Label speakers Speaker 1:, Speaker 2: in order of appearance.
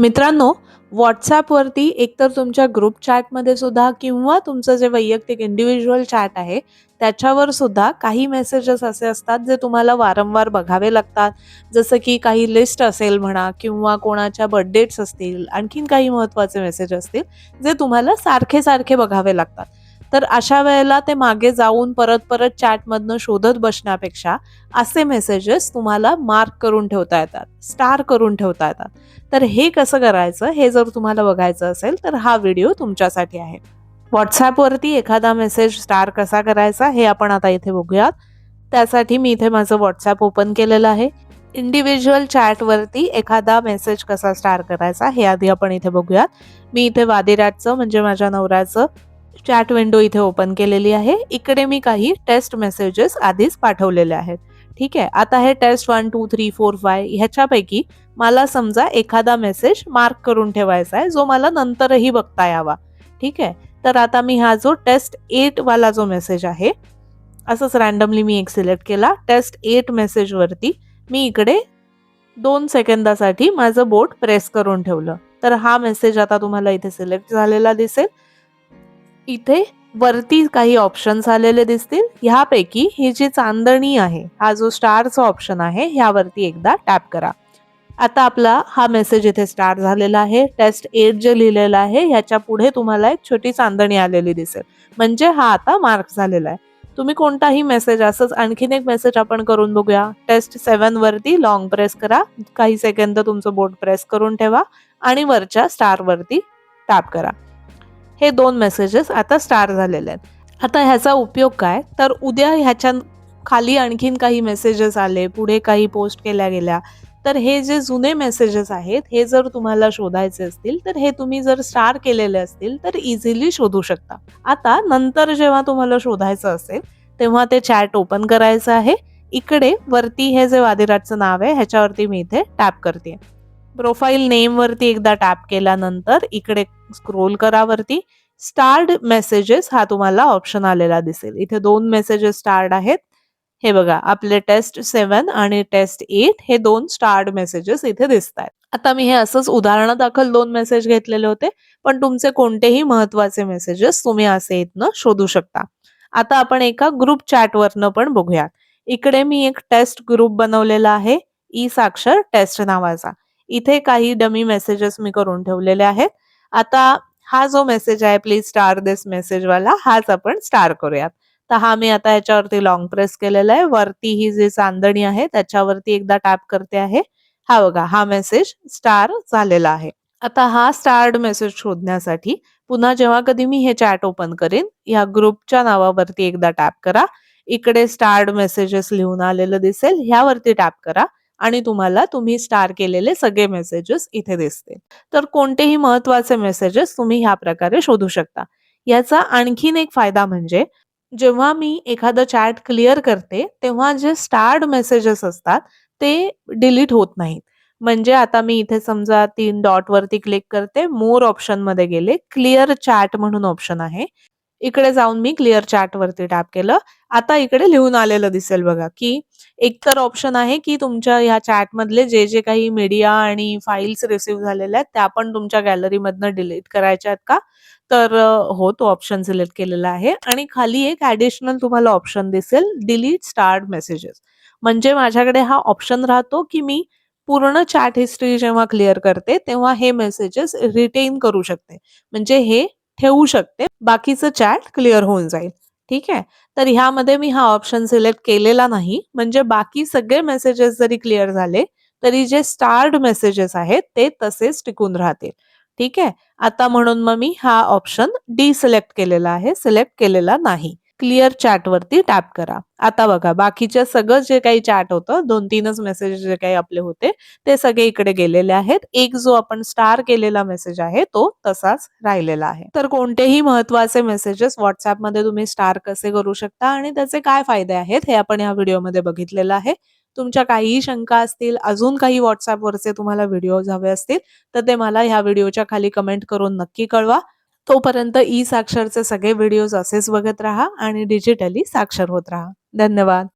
Speaker 1: मित्रांनो व्हॉट्सॲपवरती एकतर तुमच्या ग्रुप चॅटमध्ये सुद्धा किंवा तुमचं जे वैयक्तिक इंडिव्हिज्युअल चॅट आहे त्याच्यावर सुद्धा काही मेसेजेस असे असतात जे तुम्हाला वारंवार बघावे लागतात. जसं की काही लिस्ट असेल म्हणा किंवा कोणाच्या बर्थडेट्स असतील आणखीन काही महत्त्वाचे मेसेज असतील जे तुम्हाला सारखे सारखे बघावे लागतात. तर अशा वेळेला ते मागे जाऊन परत परत चॅटमधनं शोधत बसण्यापेक्षा असे मेसेजेस तुम्हाला मार्क करून ठेवता येतात स्टार करून ठेवता येतात. तर हे कसं करायचं हे जर तुम्हाला बघायचं असेल तर हा व्हिडिओ तुमच्यासाठी आहे. व्हॉट्सॲपवरती एखादा मेसेज स्टार कसा करायचा हे आपण आता इथे बघूयात. त्यासाठी मी इथे माझं व्हॉट्सॲप ओपन केलेलं आहे. इंडिव्हिज्युअल चॅटवरती एखादा मेसेज कसा स्टार करायचा हे आधी आपण इथे बघूयात. मी इथे वादिराजचं म्हणजे माझ्या नवऱ्याचं चॅट विंडो इथे ओपन केलेली आहे. इकडे मी काही टेस्ट मेसेजेस आधीच पाठवलेले आहेत. ठीक आहे? आता हे test one two three four five ह्याच्यापैकी मला समजा एखादा मेसेज मार्क करून ठेवायचा आहे जो मला नंतरही बघता यावा. ठीक आहे? तर आता मी हा जो टेस्ट एट वाला जो मेसेज आहे असंच रॅन्डमली मी एक सिलेक्ट केला. टेस्ट एट मेसेजवरती मी इकडे दोन सेकंदासाठी माझं बोट प्रेस करून ठेवलं. तर हा मेसेज आता तुम्हाला इथे सिलेक्ट झालेला दिसेल. इथे वरती काही ऑप्शन्स आलेले दिसतील. ह्यापैकी ही जी चांदणी आहे हा जो स्टारचा ऑप्शन आहे ह्यावरती एकदा टॅप करा. आता आपला हा मेसेज इथे स्टार झालेला आहे. टेस्ट एट जे लिहिलेलं आहे ह्याच्या पुढे तुम्हाला एक छोटी चांदणी आलेली दिसेल. म्हणजे हा आता मार्क झालेला आहे. तुम्ही कोणताही मेसेज असंच आणखीन एक मेसेज आपण करून बघूया. टेस्ट सेवन वरती लॉंग प्रेस करा. काही सेकंद तुमचं बोट प्रेस करून ठेवा. आणि वरच्या स्टार वरती टॅप करा. हे दोन मेसेजेस आता स्टार झालेले आहेत. आता ह्याचा उपयोग काय? तर उद्या ह्याच्या खाली आणखीन काही मेसेजेस आले पुढे काही पोस्ट केल्या गेल्या तर हे जे जुने मेसेजेस आहेत हे जर तुम्हाला शोधायचे असतील तर हे तुम्ही जर स्टार केलेले असतील तर इझिली शोधू शकता. आता नंतर जेव्हा तुम्हाला शोधायचं असेल तेव्हा ते चॅट ओपन करायचं आहे. इकडे वरती हे जे वादिराजचं नाव आहे ह्याच्यावरती मी इथे टॅप करते प्रोफाईल नेमवरती एकदा टॅप केल्यानंतर इकडे स्क्रोल करा वरती. स्टार्ड मेसेजेस हा तुम्हाला ऑप्शन आलेला दिसेल. इथे दोन मेसेजेस स्टार्ड आहेत. हे बघा आपले टेस्ट सेवन आणि टेस्ट एट हे दोन स्टार्ड मेसेजेस इथे दिसत आहेत आता मी हे असंच उदाहरणादाखल दोन मेसेज घेतलेले होते पण तुमचे कोणतेही महत्त्वाचे मेसेजेस तुम्ही असे इथनं शोधू शकता. आता आपण एका ग्रुप चॅटवरनं पण बघूयात. इकडे मी एक टेस्ट ग्रुप बनवलेला आहे ई साक्षर टेस्ट नावाचा. इथे काही डमी मेसेजेस मी करून ठेवलेले आहेत. आता हा जो मेसेज आहे प्लीज स्टार दिस मेसेज वाला हाच आपण स्टार करूयात. तर हा मी आता याच्यावरती लॉंग प्रेस केलेला आहे. वरती ही जी चांदणी आहे त्याच्यावरती एकदा टॅप करते आहे. हा बघा हा मेसेज स्टार झालेला आहे. आता हा स्टार्ड मेसेज शोधण्यासाठी पुन्हा जेव्हा कधी मी हे चॅट ओपन करेन या ग्रुपच्या नावावरती एकदा टॅप करा. इकडे स्टार्ड मेसेजेस लिहून आलेलं दिसेल ह्यावरती टॅप करा. आणि तुम्हाला तुम्ही स्टार केलेले सगळे मेसेजेस इथे दिसतील. तर कोणतेही महत्त्वाचे मेसेजेस तुम्ही ह्या प्रकारे शोधू शकता. याचा आणखीन एक फायदा म्हणजे जेव्हा मी एखादं चॅट क्लिअर करते तेव्हा जे स्टार्ड मेसेजेस असतात ते डिलीट होत नाहीत. म्हणजे आता मी इथे समजा तीन डॉट वरती क्लिक करते मोर ऑप्शनमध्ये गेले क्लिअर चॅट म्हणून ऑप्शन आहे. इकडे जाऊन मी क्लिअर चॅट वरती टॅप केलं. आता इकडे लिहून आलेलं दिसेल बघा की एक तर ऑप्शन आहे की तुमच्या ह्या चॅटमधले जे जे काही मीडिया आणि फाईल्स रिसिव्ह झालेल्या आहेत त्या पण तुमच्या गॅलरीमधनं डिलीट करायच्या आहेत का? तर हो तो ऑप्शन सिलेक्ट केलेला आहे. आणि खाली एक ऍडिशनल तुम्हाला ऑप्शन दिसेल डिलीट स्टार्ट मेसेजेस म्हणजे माझ्याकडे हा ऑप्शन राहतो की मी पूर्ण चॅट हिस्ट्री जेव्हा क्लिअर करते तेव्हा हे मेसेजेस रिटेन करू शकते. म्हणजे हे ठेवू शकते. बाकीचं चॅट क्लिअर होऊन जाईल. ठीक आहे? तर ह्यामध्ये मी हा ऑप्शन सिलेक्ट केलेला नाही. म्हणजे बाकी सगळे मेसेजेस जरी क्लिअर झाले तरी जे स्टार्ड मेसेजेस आहेत ते तसेच टिकून राहतील. ठीक आहे? आता म्हणून मग मी हा ऑप्शन डिसिलेक्ट केलेला आहे. सिलेक्ट केलेला नाही. क्लिअर चॅट वरती टॅप करा. आता बघा बाकीच्या सगळं जे काही चॅट होतं दोन तीनच मेसेज जे काही आपले होते ते सगळे इकडे गेलेले आहेत. एक जो आपण स्टार केलेला मेसेज आहे तो तसाच राहिलेला आहे. तर कोणतेही महत्त्वाचे मेसेजेस व्हॉट्सअपमध्ये तुम्ही स्टार कसे करू शकता आणि त्याचे काय फायदे आहेत हे आपण या व्हिडिओमध्ये बघितलेलं आहे. तुमच्या काहीही शंका असतील अजून काही व्हॉट्सअपवरचे तुम्हाला व्हिडिओज हवे असतील तर ते मला ह्या व्हिडिओच्या खाली कमेंट करून नक्की कळवा. तोपर्यंत ई साक्षरचे सगळे व्हिडिओज असेच बघत राहा आणि डिजिटली साक्षर होत राहा. धन्यवाद.